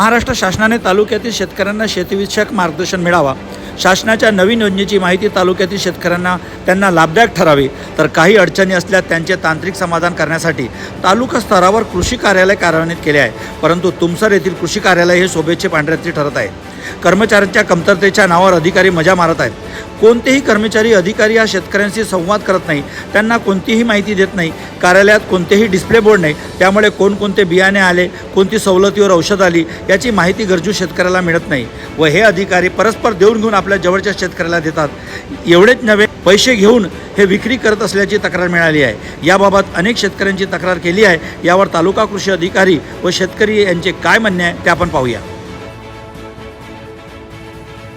महाराष्ट्र शासनाने तालुक्यातील शेतकऱ्यांना शेतीविषयक मार्गदर्शन मिळावा. शासनाच्या नवीन योजनेची माहिती तालुक्यातील शेतकऱ्यांना त्यांना लाभदायक ठरावी. तर काही अडचणी असल्यास त्यांचे तांत्रिक समाधान करण्यासाठी तालुका स्तरावर कृषी कार्यालय कार्यान्वित केले आहे. परंतु तुमसर येथील कृषी कार्यालय हे शोभेचे पांढऱ्याचे ठरत आहे. कर्मचाऱ्यांच्या कमतरतेच्या नावावर अधिकारी मजा मारत आहेत. कोणतेही कर्मचारी अधिकारी या शेतकऱ्यांशी संवाद करत नाही. त्यांना कोणतीही माहिती देत नाही. कार्यालयात कोणतेही डिस्प्ले बोर्ड नाही. त्यामुळे कोणकोणते बियाणे आले कोणती सवलतीवर औषध आली याची माहिती गरजू शेतकऱ्याला मिळत नाही व हे अधिकारी परस्पर देऊन घेऊन आपल्या जवळच्या शेतकऱ्याला देतात. एवढेच नव्हे पैसे घेऊन हे विक्री करत असल्याची तक्रार मिळाली आहे. याबाबत अनेक शेतकऱ्यांची तक्रार केली आहे. यावर तालुका कृषी अधिकारी व शेतकरी यांचे काय म्हणणे आहे ते आपण पाहूया.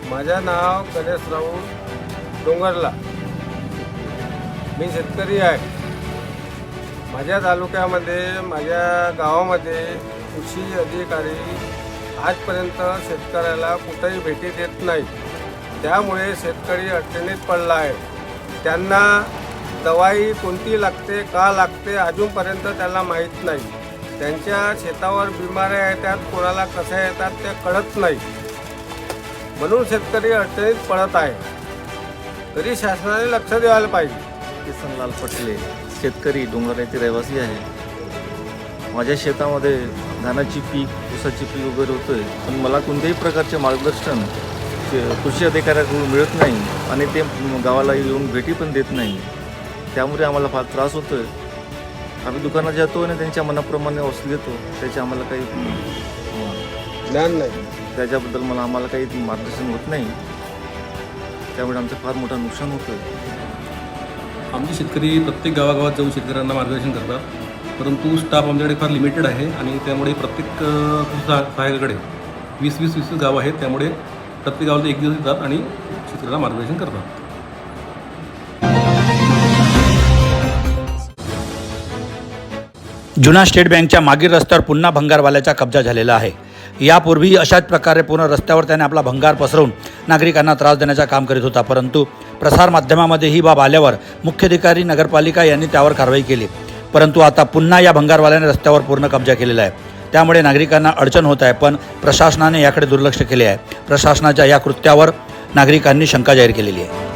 माझं नाव गणेश राऊत डोंगरला. मी शेतकरी आहे. माझ्या तालुक्यामध्ये माझ्या गावामध्ये कृषी अधिकारी आजपर्यंत शेतकऱ्याला कुठेही भेटी देत नाही त्यामुळे शेतकरी अडचणीत पडला आहे. त्यांना दवाई कोणती लागते का लागते अजूनपर्यंत त्याला माहीत नाही. त्यांच्या शेतावर बिमाऱ्या येतात कोणाला कशा येतात ते कळत नाही. म्हणून शेतकरी अडचणीत पडत आहे. तरी शासनाने लक्ष द्यायला पाहिजे. किसनलाल पटले शेतकरी डोंगर येथे रहिवासी आहे. माझ्या शेतामध्ये धानाची पीक ऊसाची पीक वगैरे होतोय. पण मला कोणत्याही प्रकारचे मार्गदर्शन ते कृषी अधिकाऱ्याकडून मिळत नाही आणि ते गावाला येऊन भेटी पण देत नाही. त्यामुळे आम्हाला फार त्रास होतोय. आम्ही दुकानात जातो आणि त्यांच्या मनाप्रमाणे औषध घेतो त्याचे आम्हाला काही ज्ञान नाही. त्याच्याबद्दल मला आम्हाला काही मार्गदर्शन होत नाही. त्यामुळे आमचं फार मोठं नुकसान होतं आमचे शेतकरी प्रत्येक गावागावात जाऊन शेतकऱ्यांना मार्गदर्शन करतात. परंतु स्टाफ आमच्याकडे फार लिमिटेड आहे आणि त्यामुळे प्रत्येक अ, सहाय्यकाकडे वीस वीस वीस वीस गावं आहेत त्यामुळे प्रत्येक गावाला एक दिवस येतात आणि शेतकऱ्याला मार्गदर्शन करतात. जुना स्टेट बँकच्या मागील रस्त्यावर पुन्हा भंगारवाल्याचा कब्जा झालेला आहे. यापूर्वी अशाच प्रकारे पुन्हा रस्त्यावर त्याने आपला भंगार पसरवून नागरिकांना त्रास देण्याचं काम करीत होता परंतु प्रसारमाध्यमामध्ये ही बाब आल्यावर मुख्याधिकारी नगरपालिका यांनी त्यावर कारवाई केली. परंतु आता पुन्हा या भंगारवाल्याने रस्त्यावर पूर्ण कब्जा केलेला आहे. त्यामुळे नागरिकांना अडचण होत आहे पण प्रशासनाने याकडे दुर्लक्ष केले आहे. प्रशासनाच्या या कृत्यावर नागरिकांनी शंका जाहीर केलेली आहे.